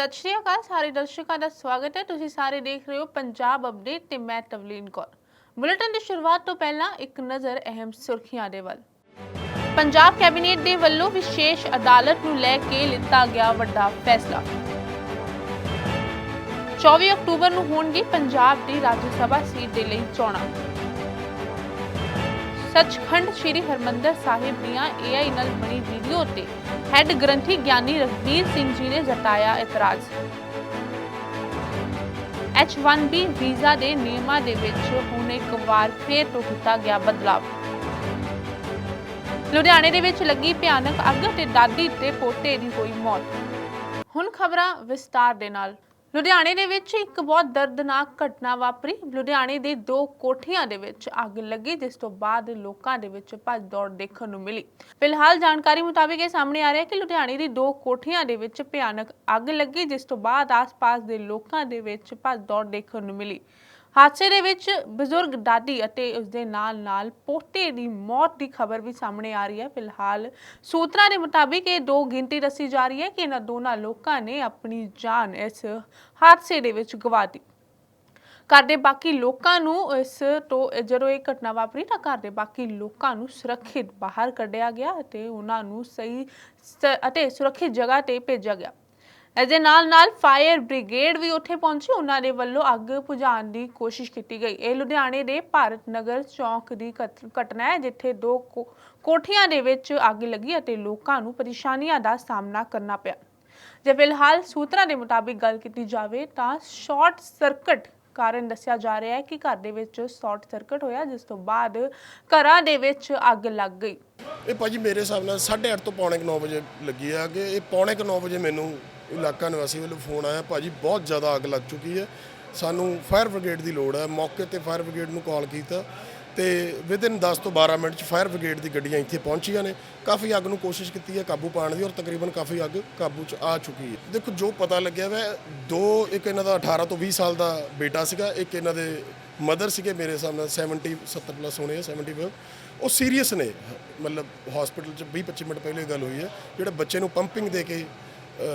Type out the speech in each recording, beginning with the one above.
ਸਤਿ ਸ਼੍ਰੀ ਅਕਾਲ, ਸਾਰੇ ਦਰਸ਼ਕਾਂ ਦਾ ਸਵਾਗਤ ਹੈ। ਤੁਸੀਂ ਸਾਰੇ ਦੇਖ ਰਹੇ ਹੋ ਪੰਜਾਬ ਅਪਡੇਟ ਤੇ ਮੈਂ ਤਵਲੀਨ ਕੌਰ। ਬੁਲੇਟਿਨ ਦੀ ਸ਼ੁਰੂਆਤ ਤੋਂ ਪਹਿਲਾਂ ਇੱਕ ਨਜ਼ਰ ਅਹਿਮ ਸੁਰਖੀਆਂ ਦੇ ਵੱਲ। ਪੰਜਾਬ ਕੈਬਨਿਟ ਦੇ ਵੱਲੋਂ ਵਿਸ਼ੇਸ਼ ਅਦਾਲਤ ਨੂੰ ਲੈ ਕੇ ਲਿੱਤਾ ਗਿਆ ਵੱਡਾ ਫੈਸਲਾ। 24 ਅਕਤੂਬਰ ਨੂੰ ਹੋਣਗੀ ਪੰਜਾਬ ਦੀ ਰਾਜ ਸਭਾ ਸੀਟ ਦੇ ਲਈ ਚੋਣਾਂ। ਸੱਚਖੰਡ ਸ੍ਰੀ ਹਰਮੰਦਰ ਸਾਹਿਬ ਦੀਆਂ AI ਨਾਲ ਬਣੀ ਵੀਡੀਓ ਤੇ ਹੈੱਡ ਗ੍ਰੰਥੀ ਗਿਆਨੀ ਰਘਬੀਰ ਸਿੰਘ ਜੀ ਨੇ ਜਤਾਇਆ ਇਤਰਾਜ਼। H1B ਵੀਜ਼ਾ ਦੇ ਨਿਯਮਾਂ ਦੇ ਵਿੱਚ ਹੁਣ ਇੱਕ ਵਾਰ ਫੇਰ ਤੋਂ ਕੀਤਾ ਗਿਆ ਬਦਲਾਅ ਲੁਧਿਆਣੇ ਦੇ ਵਿੱਚ ਲੱਗੀ ਭਿਆਨਕ ਅੱਗ ਤੇ ਦਾਦੀ ਤੇ ਪੋਤੇ ਦੀ ਹੋਈ ਮੌਤ। ਹੁਣ ਖਬਰਾਂ ਵਿਸਤਾਰ ਦੇ ਨਾਲ। ਲੁਧਿਆਣੇ ਦੇ ਵਿੱਚ ਇੱਕ ਬਹੁਤ ਦਰਦਨਾਕ ਘਟਨਾ ਵਾਪਰੀ। ਲੁਧਿਆਣੇ ਦੇ ਦੋ ਕੋਠੀਆਂ ਦੇ ਵਿੱਚ ਅੱਗ ਲੱਗੀ, ਜਿਸ ਤੋਂ ਬਾਅਦ ਲੋਕਾਂ ਦੇ ਵਿੱਚ ਭੱਜ ਦੌੜ ਦੇਖਣ ਨੂੰ ਮਿਲੀ। ਫਿਲਹਾਲ ਜਾਣਕਾਰੀ ਮੁਤਾਬਿਕ ਇਹ ਸਾਹਮਣੇ ਆ ਰਿਹਾ ਹੈ ਕਿ ਲੁਧਿਆਣੇ ਦੀ ਦੋ ਕੋਠੀਆਂ ਦੇ ਵਿੱਚ ਭਿਆਨਕ ਅੱਗ ਲੱਗੀ, ਜਿਸ ਤੋਂ ਬਾਅਦ ਆਸ-ਪਾਸ ਦੇ ਲੋਕਾਂ ਦੇ ਵਿੱਚ ਭੱਜ ਦੌੜ ਦੇਖਣ ਨੂੰ ਮਿਲੀ। ਹਾਦਸੇ ਦੇ ਵਿੱਚ ਬਜ਼ੁਰਗ ਦਾਦੀ ਅਤੇ ਉਸਦੇ ਨਾਲ-ਨਾਲ ਪੋਤੇ ਦੀ ਮੌਤ ਦੀ ਖਬਰ ਵੀ ਸਾਹਮਣੇ ਆ ਰਹੀ ਹੈ। ਫਿਲਹਾਲ ਸੂਤਰਾਂ ਦੇ ਮੁਤਾਬਿਕ ਇਹ ਦੋ ਗਿਣਤੀ ਦੱਸੀ ਜਾ ਰਹੀ ਹੈ ਕਿ ਇਹਨਾਂ ਦੋਨਾਂ ਲੋਕਾਂ ਨੇ ਆਪਣੀ ਜਾਨ ਇਸ ਹਾਦਸੇ ਦੇ ਵਿੱਚ ਗਵਾ ਦਿੱਤੀ। ਘਰ ਦੇ ਬਾਕੀ ਲੋਕਾਂ ਨੂੰ ਇਸ ਤੋਂ ਜਦੋਂ ਇਹ ਘਟਨਾ ਵਾਪਰੀ ਤਾਂ ਘਰ ਦੇ ਬਾਕੀ ਲੋਕਾਂ ਨੂੰ ਸੁਰੱਖਿਅਤ ਬਾਹਰ ਕੱਢਿਆ ਗਿਆ ਅਤੇ ਉਹਨਾਂ ਨੂੰ ਸਹੀ ਅਤੇ ਸੁਰੱਖਿਅਤ ਜਗ੍ਹਾ ਤੇ ਭੇਜਿਆ ਗਿਆ। ਇਸ ਦੇ ਨਾਲ ਨਾਲ ਫਾਇਰ ਬ੍ਰਿਗੇਡ ਵੀ ਉੱਥੇ ਪਹੁੰਚੀ। ਉਹਨਾਂ ਦੇ ਵੱਲੋਂ ਅੱਗ ਬੁਝਾਉਣ ਦੀ ਕੋਸ਼ਿਸ਼ ਕੀਤੀ ਗਈ। ਇਹ ਲੁਧਿਆਣੇ ਦੇ ਭਾਰਤ ਨਗਰ ਚੌਕ ਦੀ ਘਟ- ਘਟਨਾ ਹੈ, ਜਿੱਥੇ ਦੋ ਕੋ- ਕੋਠੀਆਂ ਦੇ ਵਿੱਚ ਅੱਗ ਲੱਗੀ ਅਤੇ ਲੋਕਾਂ ਨੂੰ ਪਰੇਸ਼ਾਨੀਆਂ ਦਾ ਸਾਹਮਣਾ ਕਰਨਾ ਪਿਆ। ਜੇ ਫਿਲਹਾਲ ਸੂਤਰਾਂ ਦੇ ਮੁਤਾਬਿਕ ਗੱਲ ਕੀਤੀ ਜਾਵੇ ਤਾਂ ਸ਼ਾਰਟ ਸਰਕਟ ਕਾਰਨ ਦੱਸਿਆ ਜਾ ਰਿਹਾ ਹੈ ਕਿ ਘਰ ਦੇ ਵਿੱਚ ਸ਼ਾਰਟ ਸਰਕਟ ਹੋਇਆ, ਜਿਸ ਤੋਂ ਬਾਅਦ ਘਰਾਂ ਦੇ ਵਿੱਚ ਅੱਗ ਲੱਗ ਗਈ। ਇਹ ਭਾਜੀ ਮੇਰੇ ਹਿਸਾਬ ਨਾਲ 8:30 ਤੋਂ ਪੌਣੇ 9 ਵਜੇ ਲੱਗੀ ਆ ਕਿ ਇਹ ਪੌਣੇ 9 ਵਜੇ ਮੈਨੂੰ ਇਲਾਕਾ ਨਿਵਾਸੀ ਵੱਲੋਂ ਫੋਨ ਆਇਆ, ਭਾਜੀ ਬਹੁਤ ਜ਼ਿਆਦਾ ਅੱਗ ਲੱਗ ਚੁੱਕੀ ਹੈ। ਸਾਨੂੰ ਫਾਇਰ ਬ੍ਰਿਗੇਡ ਦੀ ਲੋੜ ਹੈ। ਮੌਕੇ ਤੇ ਫਾਇਰ ਬ੍ਰਿਗੇਡ ਨੂੰ ਕਾਲ ਕੀਤਾ ਤੇ ਵਿਦਿਨ 10 ਤੋਂ 12 ਮਿੰਟ ਚ ਫਾਇਰ ਬ੍ਰਿਗੇਡ ਦੀ ਗੱਡੀਆਂ ਇੱਥੇ ਪਹੁੰਚੀਆਂ ਨੇ। ਕਾਫੀ ਅੱਗ ਨੂੰ ਕੋਸ਼ਿਸ਼ ਕੀਤੀ ਹੈ ਕਾਬੂ ਪਾਉਣ ਦੀ ਔਰ ਤਕਰੀਬਨ ਕਾਫੀ ਅੱਗ ਕਾਬੂ ਚ ਆ ਚੁੱਕੀ ਹੈ। ਦੇਖੋ, ਜੋ ਪਤਾ ਲੱਗਿਆ ਵੈ, ਦੋ, ਇੱਕ ਇਹਨਾਂ ਦਾ 18 ਤੋਂ 20 ਸਾਲ ਦਾ ਬੇਟਾ ਸੀਗਾ, ਇੱਕ ਇਹਨਾਂ ਦੇ ਮਦਰ ਸੀਗੇ ਮੇਰੇ ਹਿਸਾਬ ਨਾਲ 70 70 ਪਲੱਸ ਹੋਣੇ ਆ 75 ਉਹ ਸੀਰੀਅਸ ਨੇ। ਮਤਲਬ ਹਸਪੀਟਲ ਚ 20 25 ਮਿੰਟ ਪਹਿਲੇ ਗੱਲ ਹੋਈ ਹੈ। ਜਿਹੜੇ ਬੱਚੇ ਨੂੰ ਪੰਪਿੰਗ ਦੇ ਕੇ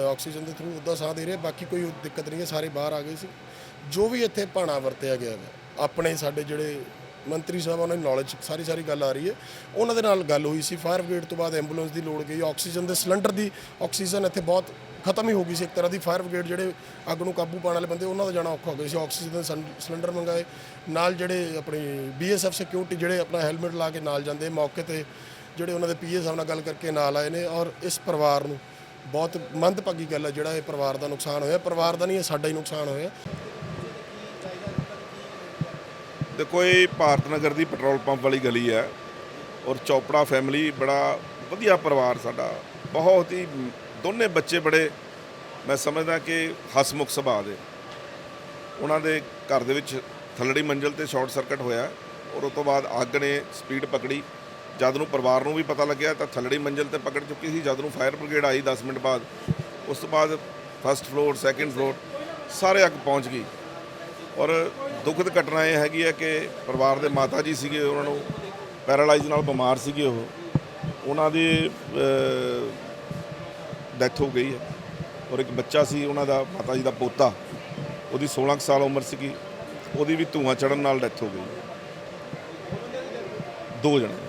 ਆਕਸੀਜਨ ਦੇ ਥਰੂ ਉੱਦਾਂ ਸਾਹ ਦੇ ਰਹੇ ਬਾਕੀ ਕੋਈ ਦਿੱਕਤ ਨਹੀਂ ਹੈ, ਸਾਰੇ ਬਾਹਰ ਆ ਗਏ ਸੀ। ਜੋ ਵੀ ਇੱਥੇ ਭਾਣਾ ਵਰਤਿਆ ਗਿਆ ਵਾ, ਆਪਣੇ ਸਾਡੇ ਜਿਹੜੇ ਮੰਤਰੀ ਸਾਹਿਬ ਉਹਨਾਂ ਦੀ ਨੌਲੇਜ ਸਾਰੀ ਸਾਰੀ ਗੱਲ ਆ ਰਹੀ ਹੈ। ਉਹਨਾਂ ਦੇ ਨਾਲ ਗੱਲ ਹੋਈ ਸੀ ਫਾਇਰ ਬ੍ਰਿਗੇਡ ਤੋਂ ਬਾਅਦ ਐਂਬੂਲੈਂਸ ਦੀ ਲੋੜ ਗਈ, ਆਕਸੀਜਨ ਦੇ ਸਿਲੰਡਰ ਦੀ ਆਕਸੀਜਨ ਇੱਥੇ ਬਹੁਤ ਖਤਮ ਹੀ ਹੋ ਗਈ ਸੀ, ਇੱਕ ਤਰ੍ਹਾਂ ਦੀ ਫਾਇਰ ਬ੍ਰਿਗੇਡ ਜਿਹੜੇ ਅੱਗ ਨੂੰ ਕਾਬੂ ਪਾਉਣ ਵਾਲੇ ਬੰਦੇ, ਉਹਨਾਂ ਦਾ ਜਾਣਾ ਔਖਾ ਹੋ ਗਿਆ ਸੀ, ਆਕਸੀਜਨ ਦੇ ਸਿਲੰਡਰ ਮੰਗਾਏ, ਨਾਲ ਜਿਹੜੇ ਆਪਣੀ ਬੀਐਸਐਫ ਸਿਕਿਉਰਿਟੀ ਜਿਹੜੇ ਆਪਣਾ ਹੈਲਮਟ ਲਾ ਕੇ ਨਾਲ ਜਾਂਦੇ, ਮੌਕੇ ਤੇ ਜਿਹੜੇ ਉਹਨਾਂ ਦੇ ਪੀਏ ਸਾਹਿਬ ਨਾਲ ਗੱਲ ਕਰਕੇ ਨਾਲ ਆਏ ਨੇ ਔਰ ਇਸ ਪਰਿਵਾਰ ਨੂੰ ਬਹੁਤ ਮੰਦਭਾਗੀ ਗੱਲ ਹੈ ਜਿਹੜਾ ਇਹ ਪਰਿਵਾਰ ਦਾ ਨੁਕਸਾਨ ਹੋਇਆ। ਪਰਿਵਾਰ ਦਾ ਨਹੀਂ, ਇਹ ਸਾਡਾ ਹੀ ਨੁਕਸਾਨ ਹੋਇਆ। ਦੇਖੋ, ਇਹ ਭਾਰਤ ਨਗਰ ਦੀ ਪੈਟਰੋਲ ਪੰਪ ਵਾਲੀ ਗਲੀ ਹੈ ਔਰ ਚੋਪੜਾ ਫੈਮਿਲੀ ਬੜਾ ਵਧੀਆ ਪਰਿਵਾਰ ਸਾਡਾ। ਬਹੁਤ ਹੀ, ਦੋਨੇ ਬੱਚੇ ਬੜੇ, ਮੈਂ ਸਮਝਦਾ ਕਿ ਹਸਮੁਖ ਸੁਭਾਅ ਦੇ। ਉਹਨਾਂ ਦੇ ਘਰ ਦੇ ਵਿੱਚ ਥੱਲੜੀ ਮੰਜ਼ਲ ਤੇ ਸ਼ਾਰਟ ਸਰਕਟ ਹੋਇਆ ਔਰ ਉਸ ਤੋਂ ਬਾਅਦ ਅੱਗ ਨੇ ਸਪੀਡ ਪਕੜੀ। ਜਦ ਨੂੰ ਪਰਿਵਾਰ ਨੂੰ ਵੀ ਪਤਾ ਲੱਗਿਆ ਤਾਂ ਥੱਲੜੀ ਮੰਜ਼ਲ ਤੇ ਪਕੜ ਚੁੱਕੀ ਸੀ, ਜਦ ਨੂੰ ਫਾਇਰ ਬ੍ਰਿਗੇਡ ਆਈ 10 ਮਿੰਟ ਬਾਅਦ। ਉਸ ਤੋਂ ਬਾਅਦ ਫਸਟ ਫਲੋਰ ਸੈਕੰਡ ਫਲੋਰ ਸਾਰੇ ਅੱਗ ਪਹੁੰਚ ਗਈ। ਔਰ ਦੁਖਦ ਘਟਨਾ ਇਹ ਹੈਗੀ ਹੈ ਕਿ ਪਰਿਵਾਰ ਦੇ ਮਾਤਾ ਜੀ ਸੀਗੇ, ਉਹਨਾਂ ਨੂੰ ਪੈਰਾਲਾਈਜ਼ ਨਾਲ ਬਿਮਾਰ ਸੀਗੇ ਉਹ। ਉਹਨਾਂ ਦੀ ਡੈਥ ਹੋ ਗਈ ਹੈ। ਔਰ ਇੱਕ ਬੱਚਾ ਸੀ, ਉਹਨਾਂ ਦਾ ਮਾਤਾ ਜੀ ਦਾ ਪੋਤਾ। ਉਹਦੀ 16 ਕੁ ਸਾਲ ਉਮਰ ਸੀਗੀ। ਉਹਦੀ ਵੀ ਧੂਆਂ ਚੜਨ ਨਾਲ ਡੈਥ ਹੋ ਗਈ। ਦੋ ਜਣੇ।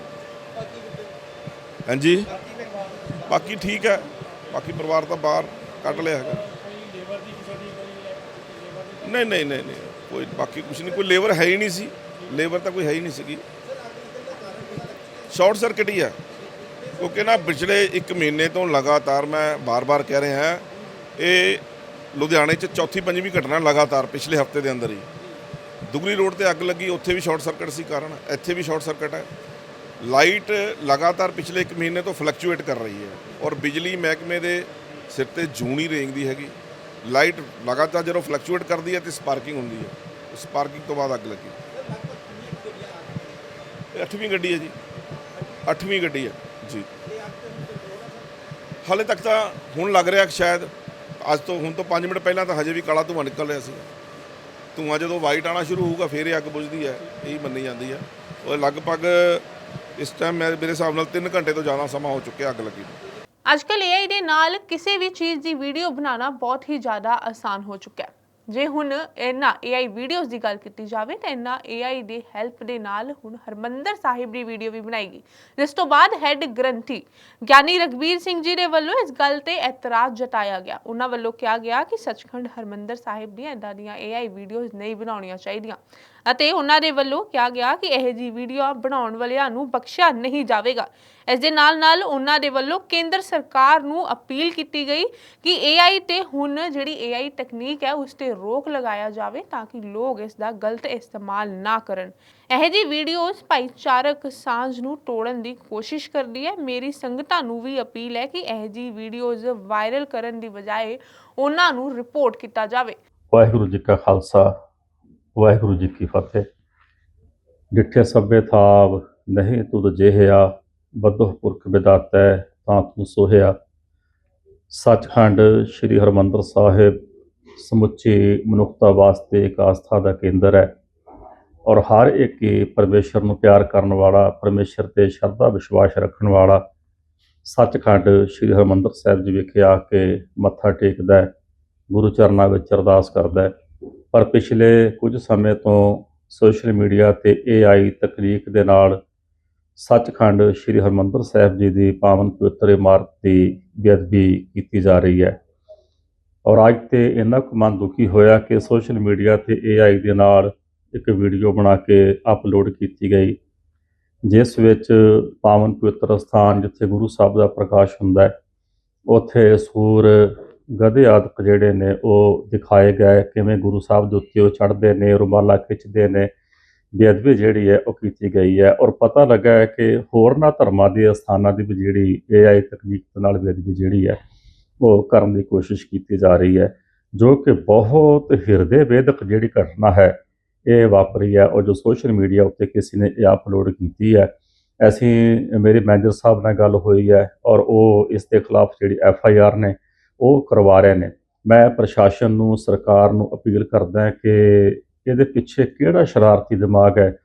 ਹਾਂਜੀ। ਬਾਕੀ ਠੀਕ ਹੈ। ਬਾਕੀ ਪਰਿਵਾਰ ਤਾਂ ਬਾਹਰ ਕੱਢ ਲਿਆ ਹੈਗਾ। ਨਹੀਂ ਨਹੀਂ ਨਹੀਂ ਨਹੀਂ। ਕੋਈ ਬਾਕੀ ਕੁਝ ਨਹੀਂ। ਕੋਈ ਲੇਬਰ ਹੈ ਹੀ ਨਹੀਂ ਸੀ। ਲੇਬਰ ਤਾਂ ਕੋਈ ਹੈ ਹੀ ਨਹੀਂ ਸੀਗੀ। ਸ਼ਾਰਟ ਸਰਕਟ ਹੀ ਹੈ। ਕਿਉਂਕਿ ਨਾ ਪਿਛਲੇ 1 ਮਹੀਨੇ ਤੋਂ ਲਗਾਤਾਰ ਮੈਂ ਬਾਰ-ਬਾਰ ਕਹਿ ਰਿਹਾ ਇਹ ਲੁਧਿਆਣੇ 'ਚ ਚੌਥੀ ਪੰਜਵੀਂ ਘਟਨਾ ਲਗਾਤਾਰ ਪਿਛਲੇ ਹਫ਼ਤੇ ਦੇ ਅੰਦਰ ਹੀ। ਦੁਗਰੀ ਰੋਡ ਤੇ ਅੱਗ ਲੱਗੀ। ਉੱਥੇ ਵੀ ਸ਼ਾਰਟ ਸਰਕਟ ਸੀ ਕਾਰਨ। ਇੱਥੇ ਵੀ ਸ਼ਾਰਟ ਸਰਕਟ ਹੈ। ਲਾਈਟ ਲਗਾਤਾਰ ਪਿਛਲੇ 1 ਮਹੀਨੇ ਤੋਂ ਫਲਕਚੁਏਟ ਕਰ ਰਹੀ ਹੈ ਔਰ ਬਿਜਲੀ ਮਹਿਕਮੇ ਦੇ ਸਿਰ ਤੇ ਜੂਣੀ ਰੇਂਗਦੀ ਹੈਗੀ। ਲਾਈਟ ਲਗਾਤਾਰ ਜਦੋਂ ਫਲਕਚੁਏਟ ਕਰਦੀ ਹੈ ਤੇ ਸਪਾਰਕਿੰਗ ਹੁੰਦੀ ਹੈ। ਸਪਾਰਕਿੰਗ ਤੋਂ ਬਾਅਦ ਅੱਗ ਲੱਗੀ। ਅੱਠਵੀਂ ਗੱਡੀ ਹੈ ਜੀ। ਅੱਠਵੀਂ ਗੱਡੀ ਹੈ। ਜੀ। ਹਾਲੇ ਤੱਕ ਤਾਂ ਹੁਣ ਲੱਗ ਰਿਹਾ ਸ਼ਾਇਦ। ਅੱਜ ਤੋਂ ਹੁਣ ਤੋਂ 5 ਮਿੰਟ ਪਹਿਲਾਂ ਤਾਂ ਹਜੇ ਵੀ ਕਾਲਾ ਧੂੰਆਂ ਨਿਕਲ ਰਿਹਾ ਸੀ। ਧੂੰਆਂ ਜਦੋਂ ਵਾਈਟ ਆਣਾ ਸ਼ੁਰੂ ਹੋਊਗਾ, ਫਿਰ ਇਹ ਅੱਗ ਬੁਝਦੀ ਹੈ। ਇਹੀ ਮੰਨੀ ਜਾਂਦੀ ਹੈ। ਉਹ ਲਗਭਗ ਇਸ ਟਾਈਮ ਮੇਰੇ ਹਿਸਾਬ ਨਾਲ 3 ਘੰਟੇ ਤੋਂ ਜ਼ਿਆਦਾ ਸਮਾਂ ਹੋ ਚੁੱਕਿਆ ਅੱਗ ਲੱਗੀ ਨੂੰ। ਅੱਜਕੱਲ AI ਦੇ ਨਾਲ ਕਿਸੇ ਵੀ ਚੀਜ਼ ਦੀ ਵੀਡੀਓ ਬਣਾਉਣਾ ਬਹੁਤ ਹੀ ਜ਼ਿਆਦਾ ਆਸਾਨ ਹੋ ਚੁੱਕਾ ਹੈ। ਜੇ ਹੁਣ ਇਹਨਾਂ AI ਵੀਡੀਓਜ਼ ਦੀ ਗੱਲ ਕੀਤੀ ਜਾਵੇ ਤਾਂ ਇਹਨਾਂ AI ਦੇ ਹੈਲਪ ਦੇ ਨਾਲ ਹੁਣ ਹਰਮੰਦਰ ਸਾਹਿਬ ਦੀ ਵੀਡੀਓ ਵੀ ਬਣਾਏਗੀ। ਜਿਸ ਤੋਂ ਬਾਅਦ ਹੈੱਡ ਗ੍ਰੰਥੀ ਗਿਆਨੀ ਰਗਵੀਰ ਸਿੰਘ ਜੀ ਦੇ ਵੱਲੋਂ ਇਸ ਗੱਲ ਤੇ ਇਤਰਾਜ਼ ਜਤਾਇਆ ਗਿਆ। ਉਹਨਾਂ ਵੱਲੋਂ ਕਿਹਾ ਗਿਆ ਕਿ ਸੱਚਖੰਡ ਹਰਮੰਦਰ ਸਾਹਿਬ ਦੀਆਂ ਇਦਾਂ ਦੀਆਂ AI ਵੀਡੀਓਜ਼ ਨਹੀਂ ਬਣਾਉਣੀਆਂ ਚਾਹੀਦੀਆਂ। ਅਤੇ ਉਹਨਾਂ ਦੇ ਵੱਲੋਂ ਕਿਹਾ ਗਿਆ ਕਿ ਇਹ ਜੀ ਵੀਡੀਓ ਬਣਾਉਣ ਵਾਲਿਆਂ ਨੂੰ ਬਖਸ਼ਿਆ ਨਹੀਂ ਜਾਵੇਗਾ। ਇਸ ਦੇ ਨਾਲ ਨਾਲ ਉਹਨਾਂ ਦੇ ਵੱਲੋਂ ਕੇਂਦਰ ਸਰਕਾਰ ਨੂੰ ਅਪੀਲ ਕੀਤੀ ਗਈ ਕਿ AI ਤੇ ਹੁਣ ਜਿਹੜੀ AI ਤਕਨੀਕ ਹੈ, ਉਸ ਤੇ ਰੋਕ ਲਗਾਇਆ ਜਾਵੇ ਤਾਂ ਕਿ ਲੋਕ ਇਸ ਦਾ ਗਲਤ ਇਸਤੇਮਾਲ ਨਾ ਕਰਨ। ਇਹ ਜੀ ਵੀਡੀਓਜ਼ ਭਾਈਚਾਰਕ ਸਾਂਝ ਨੂੰ ਤੋੜਨ ਦੀ ਕੋਸ਼ਿਸ਼ ਕਰਦੀ ਹੈ। ਮੇਰੀ ਸੰਗਤਾਂ ਨੂੰ ਵੀ ਅਪੀਲ ਹੈ ਕਿ ਇਹ ਜੀ ਵੀਡੀਓਜ਼ ਵਾਇਰਲ ਕਰਨ ਦੀ ਬਜਾਏ ਉਹਨਾਂ ਨੂੰ ਰਿਪੋਰਟ ਕੀਤਾ ਜਾਵੇ। ਵਾਹਿਗੁਰੂ ਜੀ ਕਾ ਖਾਲਸਾ। ਵਾਹਿਗੁਰੂ ਜੀ ਕੀ ਫਤਿਹ। ਡਿਠੇ ਸਭੇ ਥਾਵ, ਨਹੀਂ ਤੁਧ ਜਿਹਿਆ ਬਦੋਹ ਪੁਰਖ ਵਿਦਾਤੈ ਤਾਂ ਤੂੰ ਸੋਹਿਆ। ਸੱਚਖੰਡ ਸ੍ਰੀ ਹਰਮੰਦਰ ਸਾਹਿਬ, ਸਮੁੱਚੇ ਮਨੁੱਖਤਾ ਵਾਸਤੇ ਇੱਕ ਆਸਥਾ ਦਾ ਕੇਂਦਰ ਹੈ। ਔਰ ਹਰ ਇੱਕ ਹੀ ਪਰਮੇਸ਼ਰ ਨੂੰ ਪਿਆਰ ਕਰਨ ਵਾਲਾ, ਪਰਮੇਸ਼ਰ ਤੇ ਸ਼ਰਧਾ ਵਿਸ਼ਵਾਸ ਰੱਖਣ ਵਾਲਾ, ਸੱਚਖੰਡ ਸ੍ਰੀ ਹਰਮੰਦਰ ਸਾਹਿਬ ਜੀ ਵਿਖੇ ਆ ਕੇ ਮੱਥਾ ਟੇਕਦਾ ਹੈ, ਗੁਰੂ ਚਰਨਾਂ ਵਿੱਚ ਅਰਦਾਸ ਕਰਦਾ ਹੈ। ਪਰ ਪਿਛਲੇ ਕੁਝ ਸਮੇਂ ਤੋਂ ਸੋਸ਼ਲ ਮੀਡੀਆ ਤੇ AI ਤਕਨੀਕ ਦੇ ਨਾਲ ਸੱਚਖੰਡ ਸ੍ਰੀ ਹਰਮੰਦਰ ਸਾਹਿਬ ਜੀ ਦੀ ਪਾਵਨ ਪਵਿੱਤਰ ਇਮਾਰਤ ਦੀ ਬੇਅਦਬੀ ਕੀਤੀ ਜਾ ਰਹੀ ਹੈ। ਔਰ ਅੱਜ ਤੇ ਇੰਨਾ ਕੁ ਮਨ ਦੁਖੀ ਹੋਇਆ ਕਿ ਸੋਸ਼ਲ ਮੀਡੀਆ ਤੇ AI ਦੇ ਨਾਲ ਇੱਕ ਵੀਡੀਓ ਬਣਾ ਕੇ ਅਪਲੋਡ ਕੀਤੀ ਗਈ, ਜਿਸ ਵਿੱਚ ਪਾਵਨ ਪਵਿੱਤਰ ਸਥਾਨ ਜਿੱਥੇ ਗੁਰੂ ਸਾਹਿਬ ਦਾ ਪ੍ਰਕਾਸ਼ ਹੁੰਦਾ ਹੈ, ਉੱਥੇ ਸੂਰ ਗਧੇ ਆਦਿਕ ਜਿਹੜੇ ਨੇ ਉਹ ਦਿਖਾਏ ਗਏ, ਕਿਵੇਂ ਗੁਰੂ ਸਾਹਿਬ ਦੇ ਉੱਤੇ ਉਹ ਚੜ੍ਹਦੇ ਨੇ, ਰੁਮਾਲਾ ਖਿੱਚਦੇ ਨੇ, ਬੇਅਦਬੀ ਜਿਹੜੀ ਹੈ ਉਹ ਕੀਤੀ ਗਈ ਹੈ ਔਰ ਪਤਾ ਲੱਗਾ ਹੈ ਕਿ ਹੋਰਨਾਂ ਧਰਮਾਂ ਦੇ ਸਥਾਨਾਂ ਦੀ ਵੀ ਜਿਹੜੀ AI ਤਕਨੀਕ ਦੇ ਨਾਲ ਬੇਅਦਬੀ ਜਿਹੜੀ ਹੈ ਉਹ ਕਰਨ ਦੀ ਕੋਸ਼ਿਸ਼ ਕੀਤੀ ਜਾ ਰਹੀ ਹੈ, ਜੋ ਕਿ ਬਹੁਤ ਹਿਰਦੇ ਬੇਦਕ ਜਿਹੜੀ ਘਟਨਾ ਹੈ ਇਹ ਵਾਪਰੀ ਹੈ ਔਰ ਜੋ ਸੋਸ਼ਲ ਮੀਡੀਆ ਉੱਤੇ ਕਿਸੇ ਨੇ ਇਹ ਅਪਲੋਡ ਕੀਤੀ ਹੈ। ਅਸੀਂ, ਮੇਰੇ ਮੈਨੇਜਰ ਸਾਹਿਬ ਨਾਲ ਗੱਲ ਹੋਈ ਹੈ ਔਰ ਉਹ ਇਸ ਦੇ ਖਿਲਾਫ ਜਿਹੜੀ ਐਫ ਆਈ ਆਰ ਨੇ ਉਹ ਕਰਵਾ ਰਹੇ ਨੇ। ਮੈਂ ਪ੍ਰਸ਼ਾਸਨ ਨੂੰ, ਸਰਕਾਰ ਨੂੰ ਅਪੀਲ ਕਰਦਾ ਕਿ ਇਹਦੇ ਪਿੱਛੇ ਕਿਹੜਾ ਸ਼ਰਾਰਤੀ ਦਿਮਾਗ ਹੈ?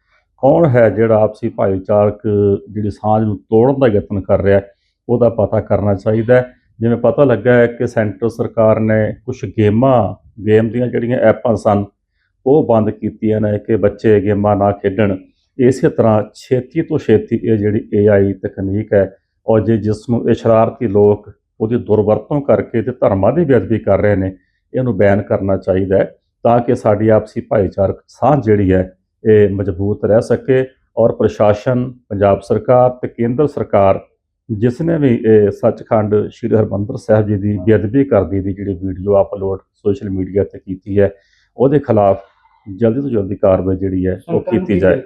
ਕੌਣ ਹੈ ਜਿਹੜਾ ਆਪਸੀ ਭਾਈਚਾਰਕ ਜਿਹੜੀ ਸਾਂਝ ਨੂੰ ਤੋੜਨ ਦਾ ਯਤਨ ਕਰ ਰਿਹਾ ਉਹਦਾ ਪਤਾ ਕਰਨਾ ਚਾਹੀਦਾ ਜਿਵੇਂ ਪਤਾ ਲੱਗਾ ਹੈ ਕਿ ਸੈਂਟਰ ਸਰਕਾਰ ਨੇ ਕੁਝ ਗੇਮਾਂ, ਗੇਮ ਦੀਆਂ ਜਿਹੜੀਆਂ ਐਪਾਂ ਸਨ, ਉਹ ਬੰਦ ਕੀਤੀਆਂ ਨੇ ਕਿ ਬੱਚੇ ਗੇਮਾਂ ਨਾ ਖੇਡਣ। ਇਸੇ ਤਰ੍ਹਾਂ ਛੇਤੀ ਤੋਂ ਛੇਤੀ ਇਹ ਜਿਹੜੀ AI ਤਕਨੀਕ ਹੈ ਔਰ ਜੇ ਜਿਸ ਨੂੰ ਇਹ ਸ਼ਰਾਰਤੀ ਲੋਕ ਉਹਦੀ ਦੁਰਵਰਤੋਂ ਕਰਕੇ ਤੇ ਧਰਮਾਂ ਦੀ ਬੇਅਦਬੀ ਕਰ ਰਹੇ ਨੇ ਇਹਨੂੰ ਬੈਨ ਕਰਨਾ ਚਾਹੀਦਾ ਹੈ ਤਾਂ ਕਿ ਸਾਡੀ ਆਪਸੀ ਭਾਈਚਾਰਕ ਸਾਂਝ ਜਿਹੜੀ ਹੈ ਇਹ ਮਜ਼ਬੂਤ ਰਹਿ ਸਕੇ ਔਰ ਪ੍ਰਸ਼ਾਸਨ ਪੰਜਾਬ ਸਰਕਾਰ ਤੇ ਕੇਂਦਰ ਸਰਕਾਰ ਜਿਸ ਨੇ ਵੀ ਇਹ ਸੱਚਖੰਡ ਸ੍ਰੀ ਹਰਮੰਦਰ ਸਾਹਿਬ ਜੀ ਦੀ ਬੇਅਦਬੀ ਕਰਦੀ ਦੀ ਜਿਹੜੀ ਵੀਡੀਓ ਅਪਲੋਡ ਸੋਸ਼ਲ ਮੀਡੀਆ ਤੇ ਕੀਤੀ ਹੈ ਉਹਦੇ ਖਿਲਾਫ ਜਲਦੀ ਤੋਂ ਜਲਦੀ ਕਾਰਵਾਈ ਜਿਹੜੀ ਹੈ ਉਹ ਕੀਤੀ ਜਾਏ?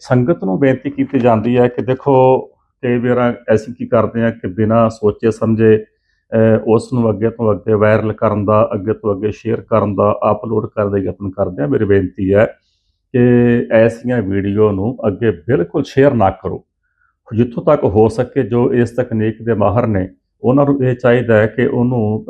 ਸੰਗਤ ਨੂੰ ਬੇਨਤੀ ਕੀਤੀ ਜਾਂਦੀ ਹੈ ਕਿ ਦੇਖੋ ਕਈ ਵਾਰ ਅਸੀਂ ਕੀ ਕਰਦੇ ਹਾਂ ਕਿ ਬਿਨਾਂ ਸੋਚੇ ਸਮਝੇ ਉਸ ਨੂੰ ਅੱਗੇ ਤੋਂ ਅੱਗੇ ਵਾਇਰਲ ਕਰਨ ਦਾ, ਅੱਗੇ ਤੋਂ ਅੱਗੇ ਸ਼ੇਅਰ ਕਰਨ ਦਾ ਅਪਲੋਡ ਕਰਨ ਦਾ ਯਤਨ ਕਰਦੇ ਹਾਂ। ਮੇਰੀ ਬੇਨਤੀ ਹੈ ਕਿ ਐਸੀਆਂ ਵੀਡੀਓ ਨੂੰ ਅੱਗੇ ਬਿਲਕੁਲ ਸ਼ੇਅਰ ਨਾ ਕਰੋ। ਜਿੱਥੋਂ ਤੱਕ ਹੋ ਸਕੇ ਜੋ ਇਸ ਤਕਨੀਕ ਦੇ ਮਾਹਰ ਨੇ, ਉਹਨਾਂ ਨੂੰ ਇਹ ਚਾਹੀਦਾ ਹੈ ਕਿ ਉਹਨੂੰ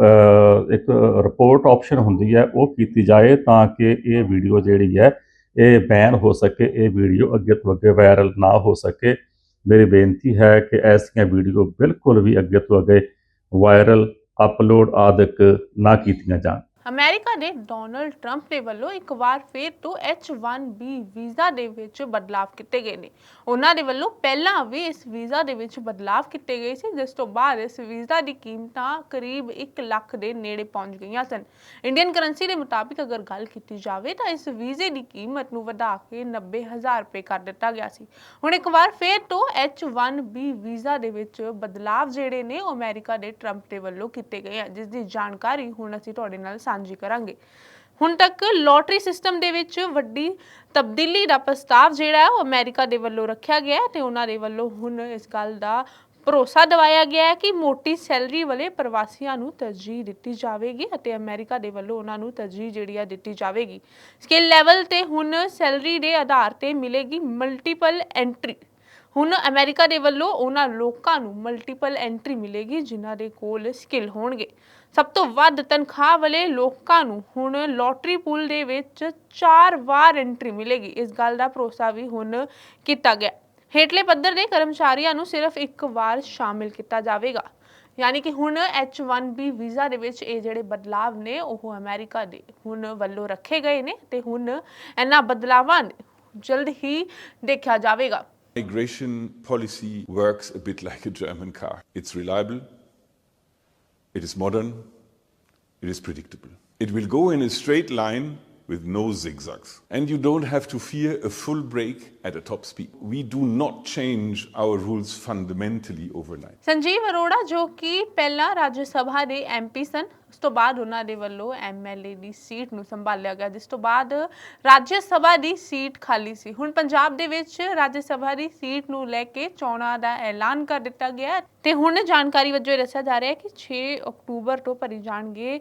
ਇੱਕ ਰਿਪੋਰਟ ਆਪਸ਼ਨ ਹੁੰਦੀ ਹੈ, ਉਹ ਕੀਤੀ ਜਾਏ ਤਾਂ ਕਿ ਇਹ ਵੀਡੀਓ ਜਿਹੜੀ ਹੈ, ਇਹ ਬੈਨ ਹੋ ਸਕੇ, ਇਹ ਵੀਡੀਓ ਅੱਗੇ ਤੋਂ ਅੱਗੇ ਵਾਇਰਲ ਨਾ ਹੋ ਸਕੇ। ਮੇਰੀ ਬੇਨਤੀ ਹੈ ਕਿ ਐਸੀਆਂ ਵੀਡੀਓ ਬਿਲਕੁਲ ਵੀ ਅੱਗੇ ਤੋਂ ਅੱਗੇ ਵਾਇਰਲ, ਅਪਲੋਡ ਆਦਿਕ ਨਾ ਕੀਤੀਆਂ ਜਾਣ। ਅਮਰੀਕਾ ਦੇ ਡੋਨਲਡ ਟਰੰਪ ਦੇ ਵੱਲੋਂ ਇੱਕ ਵਾਰ ਫੇਰ ਤੋਂ H1B ਵੀਜ਼ਾ ਦੇ ਵਿੱਚ ਬਦਲਾਅ ਕੀਤੇ ਗਏ ਨੇ। ਉਹਨਾਂ ਦੇ ਵੱਲੋਂ ਪਹਿਲਾਂ ਵੀ ਇਸ ਵੀਜ਼ਾ ਦੇ ਵਿੱਚ ਬਦਲਾਅ ਕੀਤੇ ਗਏ ਸੀ, ਜਿਸ ਤੋਂ ਬਾਅਦ ਇਸ ਵੀਜ਼ਾ ਦੀ ਕੀਮਤਾਂ ਕਰੀਬ 1 ਲੱਖ ਦੇ ਨੇੜੇ ਪਹੁੰਚ ਗਈਆਂ ਸਨ। ਇੰਡੀਅਨ ਕਰੰਸੀ ਦੇ ਮੁਤਾਬਿਕ ਅਗਰ ਗੱਲ ਕੀਤੀ ਜਾਵੇ ਤਾਂ ਇਸ ਵੀਜ਼ੇ ਦੀ ਕੀਮਤ ਨੂੰ ਵਧਾ ਕੇ 90000 ਰੁਪਏ ਕਰ ਦਿੱਤਾ ਗਿਆ ਸੀ। ਹੁਣ ਇੱਕ ਵਾਰ ਫੇਰ ਤੋਂ H1B ਵੀਜ਼ਾ ਦੇ ਵਿੱਚ ਬਦਲਾਅ ਜਿਹੜੇ ਨੇ ਉਹ ਅਮਰੀਕਾ ਦੇ ਟਰੰਪ ਦੇ ਵੱਲੋਂ ਕੀਤੇ ਗਏ ਆ, ਜਿਸ ਦੀ ਜਾਣਕਾਰੀ ਹੁਣ ਅਸੀਂ ਤੁਹਾਡੇ ਨਾਲ ਸਾਂਝੀ ਕਰਾਂਗੇ। ਹੁਣ ਤੱਕ ਲੋਟਰੀ ਸਿਸਟਮ ਦੇ ਵਿੱਚ ਵੱਡੀ ਤਬਦੀਲੀ ਦਾ ਪ੍ਰਸਤਾਵ ਜਿਹੜਾ ਉਹ ਅਮਰੀਕਾ ਦੇ ਵੱਲੋਂ ਰੱਖਿਆ ਗਿਆ ਤੇ ਉਹਨਾਂ ਦੇ ਵੱਲੋਂ ਹੁਣ ਇਸ ਗੱਲ ਦਾ ਭਰੋਸਾ ਦਿਵਾਇਆ ਗਿਆ ਹੈ ਕਿ ਮੋਟੀ ਸੈਲਰੀ ਵਾਲੇ ਪ੍ਰਵਾਸੀਆਂ ਨੂੰ ਤਰਜੀਹ ਦਿੱਤੀ ਜਾਵੇਗੀ ਅਤੇ ਅਮਰੀਕਾ ਦੇ ਵੱਲੋਂ ਉਹਨਾਂ ਨੂੰ ਤਰਜੀਹ ਜਿਹੜੀ ਆ ਦਿੱਤੀ ਜਾਵੇਗੀ। ਸਕਿੱਲ ਲੈਵਲ ਤੇ ਹੁਣ ਸੈਲਰੀ ਦੇ ਆਧਾਰ ਤੇ ਮਿਲੇਗੀ ਮਲਟੀਪਲ ਐਂਟਰੀ ਹੁਣ ਅਮਰੀਕਾ ਦੇ ਵੱਲੋਂ ਉਹਨਾਂ ਲੋਕਾਂ ਨੂੰ ਮਲਟੀਪਲ ਐਂਟਰੀ ਮਿਲੇਗੀ, ਜਿਨ੍ਹਾਂ ਦੇ ਕੋਲ ਸਕਿੱਲ ਹੋਣਗੇ। ਸਭ ਤੋਂ ਵੱਧ ਤਨਖਾਹ ਵਾਲੇ ਲੋਕਾਂ ਨੂੰ ਹੁਣ ਲੋਟਰੀ ਪੂਲ ਦੇ ਵਿੱਚ ਚਾਰ ਵਾਰ ਐਂਟਰੀ ਮਿਲੇਗੀ। ਇਸ ਗੱਲ ਦਾ ਭਰੋਸਾ ਵੀ ਹੁਣ ਕੀਤਾ ਗਿਆ। ਹੇਠਲੇ ਪੱਧਰ ਦੇ ਕਰਮਚਾਰੀਆਂ ਨੂੰ ਸਿਰਫ ਇੱਕ ਵਾਰ ਸ਼ਾਮਿਲ ਕੀਤਾ ਜਾਵੇਗਾ। ਯਾਨੀ ਕਿ ਹੁਣ H1B ਵੀਜ਼ਾ ਦੇ ਵਿੱਚ ਇਹ ਜਿਹੜੇ ਬਦਲਾਵ ਨੇ, ਉਹ ਅਮਰੀਕਾ ਦੇ ਹੁਣ ਵੱਲੋਂ ਰੱਖੇ ਗਏ ਨੇ ਤੇ ਹੁਣ ਇਹਨਾਂ ਬਦਲਾਵਾਂ ਜਲਦ ਹੀ ਦੇਖਿਆ ਜਾਵੇਗਾ। Migration policy works a bit like a German car. It's reliable, it is modern, it is predictable. It will go in a straight line with no zigzags. And you don't have to fear a full brake at a top speed. We do not change our rules fundamentally overnight. Sanjeev Arora, ਜੋ ਕਿ ਪਹਿਲਾਂ ਰਾਜ ਸਭਾ ਦੇ MP ਸਨ, ਉਸ ਤੋਂ ਬਾਅਦ ਉਹਨਾਂ ਦੇ ਵੱਲੋਂ ਐਮਐਲਏ ਦੀ ਸੀਟ ਨੂੰ ਸੰਭਾਲਿਆ ਗਿਆ, ਜਿਸ ਤੋਂ ਬਾਅਦ ਰਾਜ ਸਭਾ ਦੀ ਸੀਟ ਖਾਲੀ ਸੀ ਹੁਣ ਪੰਜਾਬ ਦੇ ਵਿੱਚ ਰਾਜ ਸਭਾ ਦੀ ਸੀਟ ਨੂੰ ਲੈ ਕੇ ਚੋਣਾਂ ਦਾ ਐਲਾਨ ਕਰ ਦਿੱਤਾ ਗਿਆ ਤੇ ਹੁਣ ਜਾਣਕਾਰੀ ਵਜੋਂ ਇਹ ਦੱਸਿਆ ਜਾ ਰਿਹਾ ਹੈ ਕਿ 6 ਅਕਤੂਬਰ ਤੋਂ ਭਰੀ ਜਾਣਗੇ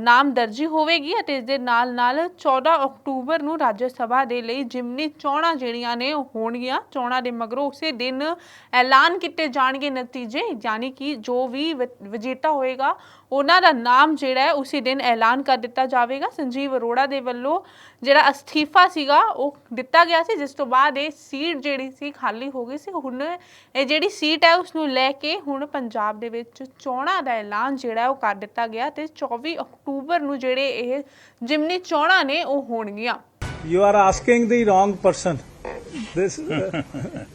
ਨਾਮ ਦਰਜੀ ਹੋਵੇਗੀ ਅਤੇ ਇਸ ਦੇ ਨਾਲ ਨਾਲ 14 ਅਕਤੂਬਰ ਨੂੰ ਰਾਜ ਸਭਾ ਦੇ ਲਈ ਜਿਮਨੀ ਚੋਣਾਂ ਜਿਹੜੀਆਂ ਨੇ ਉਹ ਹੋਣਗੀਆਂ ਚੋਣਾਂ ਦੇ ਮਗਰੋਂ ਉਸੇ ਦਿਨ ਐਲਾਨ ਕੀਤੇ ਜਾਣਗੇ ਨਤੀਜੇ, ਯਾਨੀ ਕਿ ਜੋ ਵੀ ਵਿਜੇਤਾ ਹੋਏਗਾ, ਉਹਨਾਂ ਦਾ ਨਾਮ ਜਿਹੜਾ ਹੈ ਉਸੇ ਦਿਨ ਐਲਾਨ ਕਰ ਦਿੱਤਾ ਜਾਵੇਗਾ। ਸੰਜੀਵ ਅਰੋੜਾ ਦੇ ਵੱਲੋਂ ਜਿਹੜਾ ਅਸਤੀਫਾ ਸੀਗਾ, ਉਹ ਦਿੱਤਾ ਗਿਆ ਸੀ, ਜਿਸ ਤੋਂ ਬਾਅਦ ਇਹ ਸੀਟ ਜਿਹੜੀ ਸੀ ਖਾਲੀ ਹੋ ਗਈ ਸੀ। ਹੁਣ ਇਹ ਜਿਹੜੀ ਸੀਟ ਹੈ ਉਸ ਨੂੰ ਲੈ ਕੇ ਹੁਣ ਪੰਜਾਬ ਦੇ ਵਿੱਚ ਚੋਣਾਂ ਦਾ ਐਲਾਨ ਜਿਹੜਾ ਉਹ ਕਰ ਦਿੱਤਾ ਗਿਆ ਤੇ 24 ਅਕਤੂਬਰ ਨੂੰ ਜਿਹੜੇ ਇਹ ਜਿਮਨੀ ਚੋਣਾਂ ਨੇ, ਉਹ ਹੋਣਗੀਆਂ। You are asking the wrong person. This, uh,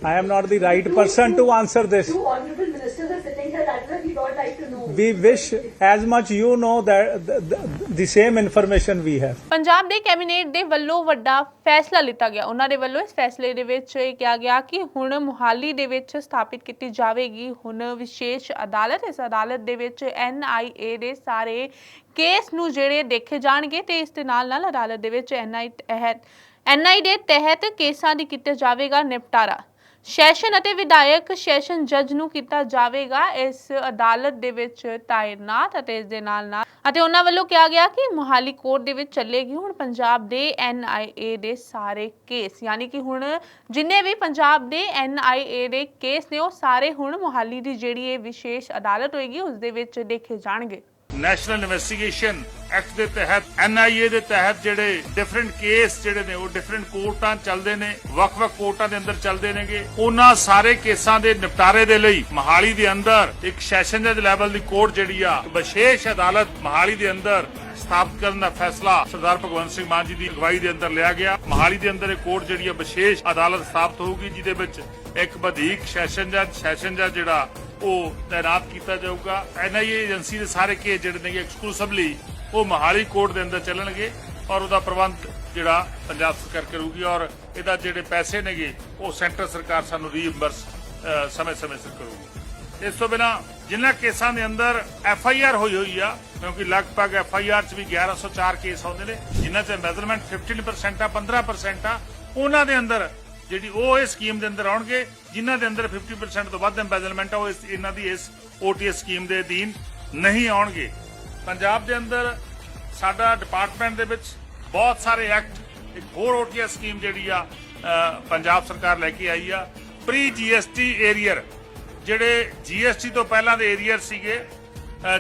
I am not the right person to answer this. Two honorable ministers are sitting here. That's why we would like to know. We wish as much you know that the, the, the same information we have. Punjab ਦੇ cabinet ਦੇ ਵੱਲੋਂ ਵੱਡਾ ਫੈਸਲਾ ਲਿੱਤਾ ਗਿਆ ਉਹਨਾਂ ਦੇ ਵੱਲੋਂ ਇਸ ਫੈਸਲੇ ਦੇ ਵਿੱਚ ਇਹ ਕਿਹਾ ਗਿਆ ਕਿ ਹੁਣ ਮੁਹਾਲੀ ਦੇ ਵਿੱਚ ਸਥਾਪਿਤ ਕੀਤੀ ਜਾਵੇਗੀ ਹੁਣ ਵਿਸ਼ੇਸ਼ ਅਦਾਲਤ ਇਸ ਅਦਾਲਤ ਦੇ ਵਿੱਚ ਐਨਆਈਏ ਦੇ ਸਾਰੇ ਕੇਸ ਨੂੰ ਜਿਹੜੇ ਦੇਖੇ ਜਾਣਗੇ ਤੇ ਇਸ ਦੇ ਨਾਲ ਨਾਲ ਅਦਾਲਤ ਦੇ ਵਿੱਚ ਐਨਆਈ ਤਹਿਤ ਐਨਆਈ ਦੇ ਤਹਿਤ ਕੇਸਾਂ ਦੀ ਕੀਤਾ ਜਾਵੇਗਾ ਨਿਪਟਾਰਾ। ਸੈਸ਼ਨ ਅਤੇ ਵਿਧਾਇਕ ਸੈਸ਼ਨ ਜੱਜ ਨੂੰ ਕੀਤਾ ਜਾਵੇਗਾ। ਇਸ ਅਦਾਲਤ ਦੇ ਵਿੱਚ ਤਾਇਨਾਤ ਅਤੇ ਇਸ ਦੇ ਨਾਲ ਨਾਲ ਅਤੇ ਉਹਨਾਂ ਵੱਲੋਂ ਕਿਹਾ ਗਿਆ ਕਿ ਮੋਹਾਲੀ ਕੋਰਟ ਦੇ ਵਿੱਚ ਚੱਲੇਗੀ ਹੁਣ ਪੰਜਾਬ ਦੇ ਐਨਆਈਏ ਦੇ ਸਾਰੇ ਕੇਸ। ਯਾਨੀ ਕਿ ਹੁਣ ਜਿੰਨੇ ਵੀ ਪੰਜਾਬ ਦੇ ਐਨਆਈਏ ਦੇ ਕੇਸ ਨੇ, ਉਹ ਸਾਰੇ ਹੁਣ ਮੋਹਾਲੀ ਦੀ ਜਿਹੜੀ ਇਹ ਵਿਸ਼ੇਸ਼ ਅਦਾਲਤ ਹੋਏਗੀ, ਉਸ ਦੇ ਵਿੱਚ ਦੇਖੇ ਜਾਣਗੇ। ਨੈਸ਼ਨਲ ਇਨਵੈਸਟੀਗੇਸ਼ਨ ਐਕਟ ਦੇ ਤਹਿਤ ਐਨਆਈਏ ਦੇ ਤਹਿਤ ਜਿਹੜੇ ਡਿਫਰੈਂਟ ਕੇਸ ਜਿਹੜੇ ਨੇ, ਉਹ ਡਿਫਰੈਂਟ ਕੋਰਟਾਂ ਚੱਲਦੇ ਨੇ, ਵੱਖ-ਵੱਖ ਕੋਰਟਾਂ ਦੇ ਅੰਦਰ ਚੱਲਦੇ ਨੇਗੇ। ਉਹਨਾਂ ਸਾਰੇ ਕੇਸਾਂ ਦੇ ਨਿਪਟਾਰੇ ਦੇ ਲਈ ਮਹਾਲੀ ਦੇ ਅੰਦਰ ਇੱਕ ਸੈਸ਼ਨ ਜੱਜ ਲੈਵਲ ਦੀ ਕੋਰਟ ਜਿਹੜੀ ਆ ਵਿਸ਼ੇਸ਼ ਅਦਾਲਤ ਮਹਾਲੀ ਦੇ ਅੰਦਰ ਸਥਾਪਿਤ ਕਰਨ ਦਾ ਫੈਸਲਾ ਸਰਦਾਰ ਭਗਵੰਤ ਸਿੰਘ ਮਾਨ ਜੀ ਦੀ ਅਗਵਾਈ ਦੇ ਅੰਦਰ ਲਿਆ ਗਿਆ। ਮਹਾਲੀ ਦੇ ਅੰਦਰ ਇਹ ਕੋਰਟ ਜਿਹੜੀ ਆ, ਵਿਸ਼ੇਸ਼ ਅਦਾਲਤ ਸਥਾਪਿਤ ਹੋਊਗੀ, ਜਿਹਦੇ ਵਿੱਚ ਇੱਕ ਵਧੀਕ ਸੈਸ਼ਨ ਜੱਜ ਸੈਸ਼ਨ ਜੱਜ ਜਿਹੜਾ ਉਹ ਤਾਇਨਾਤ ਕੀਤਾ ਜਾਊਗਾ। ਐਨਆਈਏ ਏਜੰਸੀ ਦੇ ਸਾਰੇ ਕੇਸ ਜਿਹੜੇ ਨੇ ਐਕਸਕਲੂਸਿਵਲੀ ਉਹ ਮਹਾਲੀ ਕੋਰਟ ਦੇ ਅੰਦਰ ਚੱਲਣਗੇ ਔਰ ਉਹਦਾ ਪ੍ਰਬੰਧ ਜਿਹੜਾ ਪੰਜਾਬ ਸਰਕਾਰ ਕਰੂਗੀ ਔਰ ਇਹਦਾ ਜਿਹੜੇ ਪੈਸੇ ਨੇਗੇ, ਉਹ ਸੈਂਟਰ ਸਰਕਾਰ ਸਾਨੂੰ ਰੀਇੰਬਰਸ ਸਮੇਂ-ਸਮੇਂ ਸਿਰ ਕਰੂਗੀ। ਇਸ ਤੋਂ ਬਿਨਾ ਜਿਨ੍ਹਾਂ ਕੇਸਾਂ ਦੇ ਅੰਦਰ ਐਫ ਆਈ ਆਰ ਹੋਈ ਹੋਈ ਆ, ਕਿਉਂਕਿ ਲਗਭਗ ਐਫ ਆਈ ਆਰ ਚ ਵੀ 1104 ਕੇਸ ਆਉਂਦੇ ਨੇ ਜਿਨ੍ਹਾਂ ਚ ਮੈਜ਼ਰਮੈਂਟ 15% ਆ 15% ਆ, ਉਹਨਾਂ ਦੇ ਅੰਦਰ ਜਿਹੜੀ ਉਹ ਇਸ ਸਕੀਮ ਦੇ ਅੰਦਰ ਆਉਣਗੇ, ਜਿਨ੍ਹਾਂ ਦੇ ਅੰਦਰ 50% ਤੋਂ ਵੱਧ ਐਮਬੈਜ਼ਲਮੈਂਟ ਆ, ਉਹ ਇਸ- ਇਹਨਾਂ ਦੀ ਇਸ ਓਟੀਐਸ ਸਕੀਮ ਦੇ ਅਧੀਨ ਨਹੀਂ ਆਉਣਗੇ। ਪੰਜਾਬ ਦੇ ਅੰਦਰ ਸਾਡਾ ਡਿਪਾਰਟਮੈਂਟ ਦੇ ਵਿੱਚ ਬਹੁਤ ਸਾਰੇ ਐਕਟ ਇੱਕ ਹੋਰ ਓਟੀਐਸ ਸਕੀਮ ਜਿਹੜੀ ਆ ਪੰਜਾਬ ਸਰਕਾਰ ਲੈ ਕੇ ਆਈ ਆ ਪ੍ਰੀ ਜੀਐਸਟੀ ਏਰੀਅਰ ਜਿਹੜੇ ਜੀਐਸਟੀ ਤੋਂ ਪਹਿਲਾਂ ਦੇ ਏਰੀਅਰ ਸੀਗੇ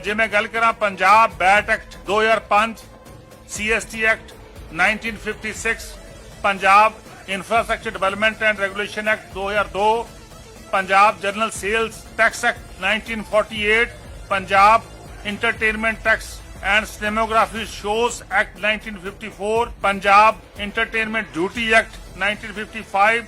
ਜੇ ਮੈਂ ਗੱਲ ਕਰਾਂ Punjab VAT act 2005 CST act 1956 Punjab infrastructure development and regulation act 2002 Punjab general sales tax act 1948 Punjab entertainment tax and cinematography shows act 1954 Punjab entertainment duty act 1955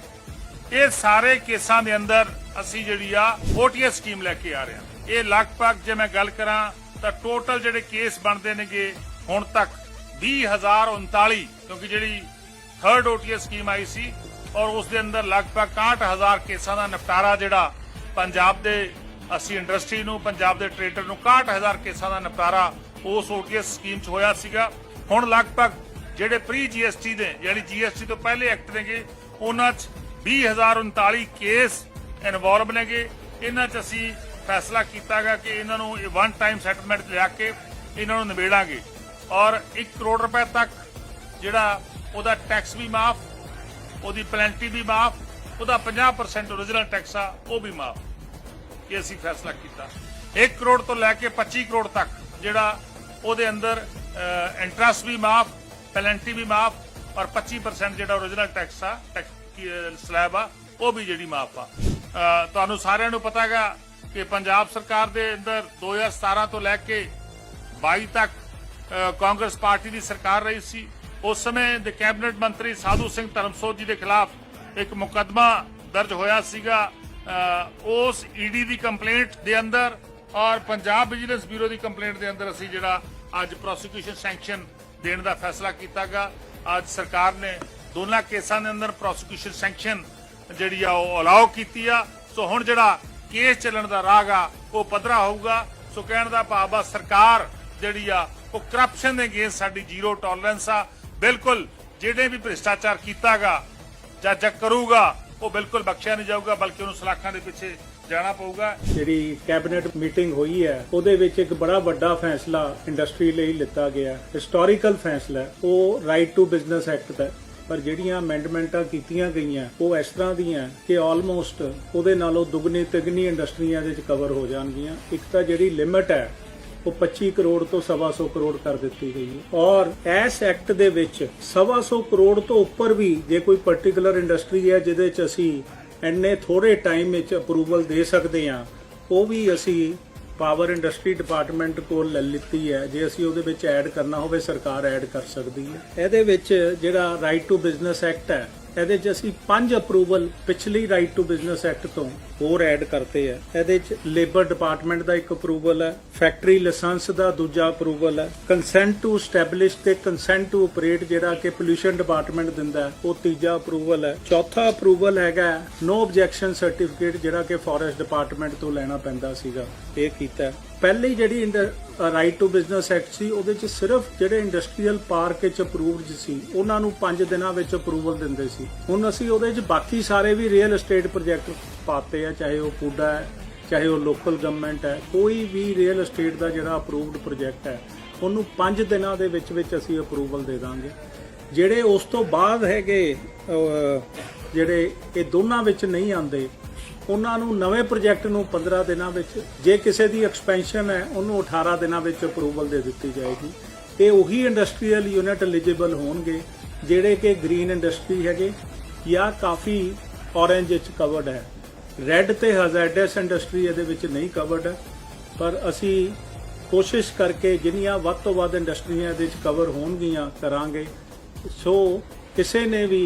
ਇਹ ਸਾਰੇ ਕੇਸਾਂ ਦੇ ਅੰਦਰ ਅਸੀਂ ਜਿਹੜੀ ਆ ਓਟੀਐਸ ਸਕੀਮ ਲੈ ਕੇ ਆ ਰਹੇ ਹਾਂ। ਇਹ ਲਗਭਗ ਜੇ ਮੈਂ ਗੱਲ ਕਰਾਂ ਤਾਂ ਟੋਟਲ ਜਿਹੜੇ ਕੇਸ ਬਣਦੇ ਨੇਗੇ ਹੁਣ ਤੱਕ 20039 ਕਿਉਂਕਿ ਜਿਹੜੀ ਥਰਡ ਓਟੀਐਸ ਸਕੀਮ ਆਈ ਸੀ ਔਰ ਉਸ ਦੇ ਅੰਦਰ ਲਗਭਗ 61000 ਕੇਸਾਂ ਦਾ ਨਿਪਟਾਰਾ ਜਿਹੜਾ ਪੰਜਾਬ ਦੇ, ਅਸੀਂ ਇੰਡਸਟਰੀ ਨੂੰ, ਪੰਜਾਬ ਦੇ ਟ੍ਰੇਡਰ ਨੂੰ 61000 ਕੇਸਾਂ ਦਾ ਨਿਪਟਾਰਾ ਉਸ ਓਟੀਐਸ ਸਕੀਮ 'ਚ ਹੋਇਆ ਸੀਗਾ। ਹੁਣ ਲਗਭਗ ਜਿਹੜੇ ਪ੍ਰੀ ਜੀਐਸਟੀ ਦੇ, ਯਾਨੀ ਜੀਐਸਟੀ ਤੋਂ ਪਹਿਲੇ ਐਕਟ ਨੇਗੇ, ਉਹਨਾਂ 'ਚ 20039 ਕੇਸ ਇਨਵੋਲਵ ਨੇਗੇ। ਇਹਨਾਂ 'ਚ ਅਸੀਂ ਫੈਸਲਾ ਕੀਤਾਗਾ ਕਿ ਇਹਨਾਂ ਨੂੰ ਵਨ ਟਾਈਮ ਸੈਟਲਮੈਂਟ ਲਿਆ ਕੇ ਇਹਨਾਂ ਨੂੰ ਨਿਬੇੜਾਂਗੇ। ਔਰ 1 ਕਰੋੜ ਰੁਪਏ ਤੱਕ ਜਿਹੜਾ ਉਹਦਾ ਟੈਕਸ ਵੀ ਮਾਫ, ਉਹਦੀ ਪੈਨਲਟੀ ਵੀ ਮਾਫ, ਉਹਦਾ 50% origignal ਟੈਕਸ ਆ, ਉਹ ਵੀ ਮਾਫ ਇਹ ਅਸੀਂ ਫੈਸਲਾ ਕੀਤਾ। 1 ਕਰੋੜ ਤੋਂ ਲੈ ਕੇ 25 ਕਰੋੜ ਤੱਕ ਜਿਹੜਾ ਉਹਦੇ ਅੰਦਰ ਇੰਟਰਸਟ ਵੀ ਮਾਫ ਪੈਨਲਟੀ ਵੀ ਮਾਫ ਔਰ 25% ਜਿਹੜਾ origignal ਟੈਕਸ ਆ ਟੈਕਸ ਸਲੈਬ ਆ, ਉਹ ਵੀ ਜਿਹੜੀ ਮਾਫ ਆ। ਤੁਹਾਨੂੰ ਸਾਰਿਆਂ ਨੂੰ ਪਤਾ ਹੈਗਾ ਕਿ ਪੰਜਾਬ ਸਰਕਾਰ ਦੇ ਅੰਦਰ 2017 ਤੋਂ ਲੈ ਕੇ 22 ਤੱਕ ਕਾਂਗਰਸ ਪਾਰਟੀ ਦੀ ਸਰਕਾਰ ਰਹੀ ਸੀ। ਉਸ ਸਮੇਂ ਦੇ ਕੈਬਨਿਟ ਮੰਤਰੀ ਸਾਧੂ ਸਿੰਘ ਧਰਮਸੋਤ ਜੀ ਦੇ ਖਿਲਾਫ ਇੱਕ ਮੁਕੱਦਮਾ ਦਰਜ ਹੋਇਆ ਸੀਗਾ। ਅ, ਉਸ ਈਡੀ ਦੀ ਕੰਪਲੇਂਟ ਦੇ ਅੰਦਰ ਔਰ ਪੰਜਾਬ ਵਿਜੀਲੈਂਸ ਬਿਊਰੋ ਦੀ ਕੰਪਲੇਂਟ ਦੇ ਅੰਦਰ ਅਸੀਂ ਜਿਹੜਾ ਅੱਜ ਪ੍ਰੋਸੀਕਿਊਸ਼ਨ ਸੈਂਕਸ਼ਨ ਦੇਣ ਦਾ ਫੈਸਲਾ ਕੀਤਾਗਾ। ਅੱਜ ਸਰਕਾਰ ਨੇ ਦੋਨਾਂ ਕੇਸਾਂ ਦੇ ਅੰਦਰ ਪ੍ਰੋਸੀਕਿਊਸ਼ਨ ਸੈਂਕਸ਼ਨ ਜਿਹੜੀ ਆ ਉਹ ਅਲਾਉ ਕੀਤੀ ਆ। ਸੋ ਹੁਣ ਜਿਹੜਾ ਕੇਸ ਚੱਲਣ ਦਾ ਰਾਹ ਆ ਉਹ ਪੱਧਰਾ ਹੋਊਗਾ। ਸੋ ਕਹਿਣ ਦਾ ਭਾਵ ਆ ਸਰਕਾਰ ਜਿਹੜੀ ਆ ਉਹ ਕਰਪਸ਼ਨ ਦੇ ਅਗੇਂਸਟ ਸਾਡੀ ਜ਼ੀਰੋ ਟੋਲਰੈਂਸ ਆ। ਬਿਲਕੁਲ ਜਿਹੜੇ ਵੀ ਭ੍ਰਿਸ਼ਟਾਚਾਰ ਕੀਤਾਗਾ ਜਾਂ ਜੱਜ ਕਰੂਗਾ, ਉਹ ਬਿਲਕੁਲ ਬਖਸ਼ਿਆ ਨਹੀਂ ਜਾਊਗਾ, ਬਲਕਿ ਉਹਨੂੰ ਸਲਾਖਾਂ ਦੇ ਪਿੱਛੇ ਜਾਣਾ ਪਊਗਾ। ਜਿਹੜੀ ਕੈਬਨਿਟ ਮੀਟਿੰਗ ਹੋਈ ਹੈ, ਉਹਦੇ ਵਿੱਚ ਇੱਕ ਬੜਾ ਵੱਡਾ ਫੈਸਲਾ ਇੰਡਸਟਰੀ ਲਈ ਲਿੱਤਾ ਗਿਆ ਹਿਸਟੋਰੀਕਲ ਫੈਸਲਾ ਉਹ ਰਾਈਟ ਟੂ ਬਿਜ਼ਨਸ ਐਕਟ ਦਾ ਹੈ। ਪਰ ਜਿਹੜੀਆਂ ਅਮੈਂਡਮੈਂਟਾਂ ਕੀਤੀਆਂ ਗਈਆਂ, ਉਹ ਇਸ ਤਰ੍ਹਾਂ ਦੀਆਂ ਕਿ ਆਲਮੋਸਟ ਉਹਦੇ ਨਾਲੋਂ ਦੁੱਗਣੀ ਤਿਗਣੀ ਇੰਡਸਟਰੀਆਂ ਦੇ ਵਿੱਚ ਕਵਰ ਹੋ ਜਾਣਗੀਆਂ। ਇੱਕ ਤਾਂ ਜਿਹੜੀ ਲਿਮਟ ਹੈ ਉਹ 25 ਕਰੋੜ ਤੋਂ 125 ਕਰੋੜ ਕਰ ਦਿੱਤੀ ਗਈ ਹੈ। ਔਰ ਇਸ ਐਕਟ ਦੇ ਵਿੱਚ 125 ਕਰੋੜ ਤੋਂ ਉੱਪਰ ਵੀ ਜੇ ਕੋਈ ਪਾਰਟਿਕੂਲਰ ਇੰਡਸਟਰੀ ਹੈ ਜਿਹਦੇ 'ਚ ਅਸੀਂ ਇੰਨੇ ਥੋੜੇ ਟਾਈਮ ਵਿੱਚ ਅਪਰੂਵਲ ਦੇ ਸਕਦੇ ਹਾਂ, ਉਹ ਵੀ ਅਸੀਂ ਪਾਵਰ ਇੰਡਸਟਰੀ ਡਿਪਾਰਟਮੈਂਟ ਕੋਲ ਲੈ ਲਿੱਤੀ ਹੈ। ਜੇ ਅਸੀਂ ਉਹਦੇ ਵਿੱਚ ਐਡ ਕਰਨਾ ਹੋਵੇ, ਸਰਕਾਰ ਐਡ ਕਰ ਸਕਦੀ ਹੈ। ਇਹਦੇ ਵਿੱਚ ਜਿਹੜਾ ਰਾਈਟ ਟੂ ਬਿਜ਼ਨਸ ਐਕਟ ਹੈ ਇਹਦੇ 'ਚ ਅਸੀਂ ਪੰਜ ਅਪਰੂਵਲ ਪਿਛਲੀ ਰਾਈਟ ਟੂ ਬਿਜ਼ਨਸ ਐਕਟ ਤੋਂ ਹੋਰ ਐਡ ਕਰਤੇ ਹੈ ਇਹਦੇ 'ਚ ਲੇਬਰ ਡਿਪਾਰਟਮੈਂਟ ਦਾ ਇੱਕ ਅਪਰੂਵਲ ਹੈ ਫੈਕਟਰੀ ਲਾਇਸੈਂਸ ਦਾ ਦੂਜਾ ਅਪਰੂਵਲ ਹੈ ਕੰਸੈਂਟ ਟੂ ਸਟੈਬਲਿਸ਼ ਤੇ ਕੰਸੈਂਟ ਟੂ ਆਪਰੇਟ ਜਿਹੜਾ ਕਿ ਪੋਲੂਸ਼ਨ ਡਿਪਾਰਟਮੈਂਟ ਦਿੰਦਾ ਉਹ ਤੀਜਾ ਅਪਰੂਵਲ ਹੈ। ਚੌਥਾ ਅਪਰੂਵਲ ਹੈਗਾ ਨੋ ਆਬਜੈਕਸ਼ਨ ਸਰਟੀਫਿਕੇਟ ਜਿਹੜਾ ਕਿ ਫੋਰੈਸਟ ਡਿਪਾਰਟਮੈਂਟ ਤੋਂ ਲੈਣਾ ਪੈਂਦਾ ਸੀਗਾ। ਇਹ ਕੀਤਾ ਹੈ। ਪਹਿਲੀ ਜਿਹੜੀ ਰਾਈਟ ਟੂ ਬਿਜ਼ਨਸ ਐਕਟ ਸੀ, ਉਹਦੇ 'ਚ ਸਿਰਫ ਜਿਹੜੇ ਇੰਡਸਟਰੀਅਲ ਪਾਰਕ ਵਿੱਚ ਅਪਰੂਵਡ ਸੀ, ਉਹਨਾਂ ਨੂੰ 5 ਦਿਨਾਂ ਵਿੱਚ ਅਪਰੂਵਲ ਦਿੰਦੇ ਸੀ ਹੁਣ ਅਸੀਂ ਉਹਦੇ 'ਚ ਬਾਕੀ ਸਾਰੇ ਵੀ ਰੀਅਲ ਏਸਟੇਟ ਪ੍ਰੋਜੈਕਟ ਪਾਤੇ ਆ, ਚਾਹੇ ਉਹ ਕੂਡਾ ਹੈ, ਚਾਹੇ ਉਹ ਲੋਕਲ ਗਵਰਨਮੈਂਟ ਹੈ, ਕੋਈ ਵੀ ਰੀਅਲ ਏਸਟੇਟ ਦਾ ਜਿਹੜਾ ਅਪਰੂਵਡ ਪ੍ਰੋਜੈਕਟ ਹੈ, ਉਹਨੂੰ 5 ਦਿਨਾਂ ਦੇ ਵਿੱਚ ਵਿੱਚ ਅਸੀਂ ਅਪਰੂਵਲ ਦੇ ਦਾਂਗੇ ਜਿਹੜੇ ਉਸ ਤੋਂ ਬਾਅਦ ਹੈਗੇ ਜਿਹੜੇ ਇਹ ਦੋਨਾਂ ਵਿੱਚ ਨਹੀਂ ਆਉਂਦੇ ਉਹਨਾਂ ਨੂੰ ਨਵੇਂ ਪ੍ਰੋਜੈਕਟ ਨੂੰ 15 ਦਿਨਾਂ ਵਿੱਚ, ਜੇ ਕਿਸੇ ਦੀ ਐਕਸਪੈਂਸ਼ਨ ਹੈ, ਉਹਨੂੰ 18 ਦਿਨਾਂ ਵਿੱਚ ਅਪਰੂਵਲ ਦੇ ਦਿੱਤੀ ਜਾਏਗੀ। ਤੇ ਉਹੀ ਇੰਡਸਟਰੀਅਲ ਯੂਨਿਟ ਐਲੀਜੀਬਲ ਹੋਣਗੇ, ਜਿਹੜੇ ਕਿ ਗ੍ਰੀਨ ਇੰਡਸਟਰੀ ਹੈਗੇ, ਜਾਂ ਕਾਫੀ ਔਰੇਂਜ ਵਿੱਚ ਕਵਰਡ ਹੈ। ਰੈੱਡ ਤੇ ਹਜ਼ਾਰਡਸ ਇੰਡਸਟਰੀ ਇਹਦੇ ਵਿੱਚ ਨਹੀਂ ਕਵਰਡ ਹੈ ਪਰ ਅਸੀਂ ਕੋਸ਼ਿਸ਼ ਕਰਕੇ ਜਿੰਨੀਆਂ ਵੱਧ ਤੋਂ ਵੱਧ ਇੰਡਸਟਰੀਆਂ ਇਹਦੇ ਵਿੱਚ ਕਵਰ ਹੋਣਗੀਆਂ ਕਰਾਂਗੇ। ਸੋ ਕਿਸੇ ਨੇ ਵੀ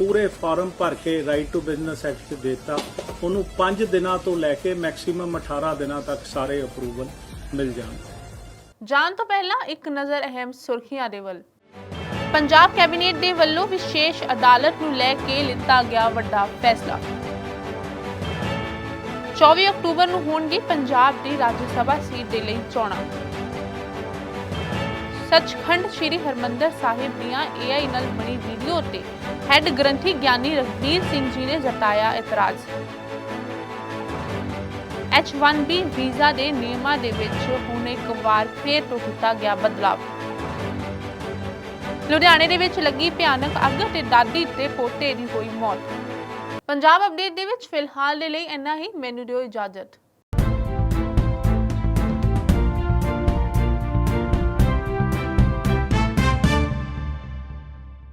ਪੂਰੇ ਫਾਰਮ ਭਰ ਕੇ ਰਾਈਟ ਟੂ ਬਿਜ਼ਨਸ ਐਕਟ ਦਿੱਤਾ। ਉਹਨੂੰ 5 ਦਿਨਾਂ ਤੋਂ ਲੈ ਕੇ ਮੈਕਸਿਮਮ 18 ਦਿਨਾਂ ਤੱਕ ਸਾਰੇ ਅਪਰੂਵਲ ਮਿਲ ਜਾਣਗੇ ਜਾਣ ਤੋਂ ਪਹਿਲਾਂ ਇੱਕ ਨਜ਼ਰ ਅਹਿਮ ਸੁਰਖੀਆਂ ਦੇ ਵੱਲ। ਪੰਜਾਬ ਕੈਬਨਿਟ ਦੇ ਵੱਲੋਂ ਵਿਸ਼ੇਸ਼ ਅਦਾਲਤ ਨੂੰ ਲੈ ਕੇ ਲਿੱਤਾ ਗਿਆ ਵੱਡਾ ਫੈਸਲਾ। 24 ਅਕਤੂਬਰ ਨੂੰ ਹੋਣਗੀ ਪੰਜਾਬ ਦੀ ਰਾਜ ਸਭਾ ਸੀਟ ਦੇ ਲਈ ਚੋਣਾਂ। ਸੱਚਖੰਡ ਸ੍ਰੀ ਹਰਮੰਦਰ ਸਾਹਿਬ ਦੀਆਂ AI ਨਾਲ ਬਣੀ ਵੀਡੀਓ ਤੇ ਹੈੱਡ ਗ੍ਰੰਥੀ ਗਿਆਨੀ ਰਘਬੀਰ ਸਿੰਘ ਜੀ ਨੇ ਜਤਾਇਆ ਇਤਰਾਜ਼। H1B ਵੀਜ਼ਾ ਦੇ ਨਿਯਮਾਂ ਦੇ ਵਿੱਚ ਹੁਣ ਇੱਕ ਵਾਰ ਫੇਰ ਤੋਂ ਕੀਤਾ ਗਿਆ ਬਦਲਾਅ ਲੁਧਿਆਣੇ ਦੇ ਵਿੱਚ ਲੱਗੀ ਭਿਆਨਕ ਅੱਗ ਤੇ ਦਾਦੀ ਤੇ ਪੋਤੇ ਦੀ ਹੋਈ ਮੌਤ। ਪੰਜਾਬ ਅਪਡੇਟ ਦੇ ਵਿੱਚ ਫਿਲਹਾਲ ਦੇ ਲਈ ਇੰਨਾ ਹੀ। ਮੈਨੂੰ ਦਿਓ ਇਜਾਜ਼ਤ।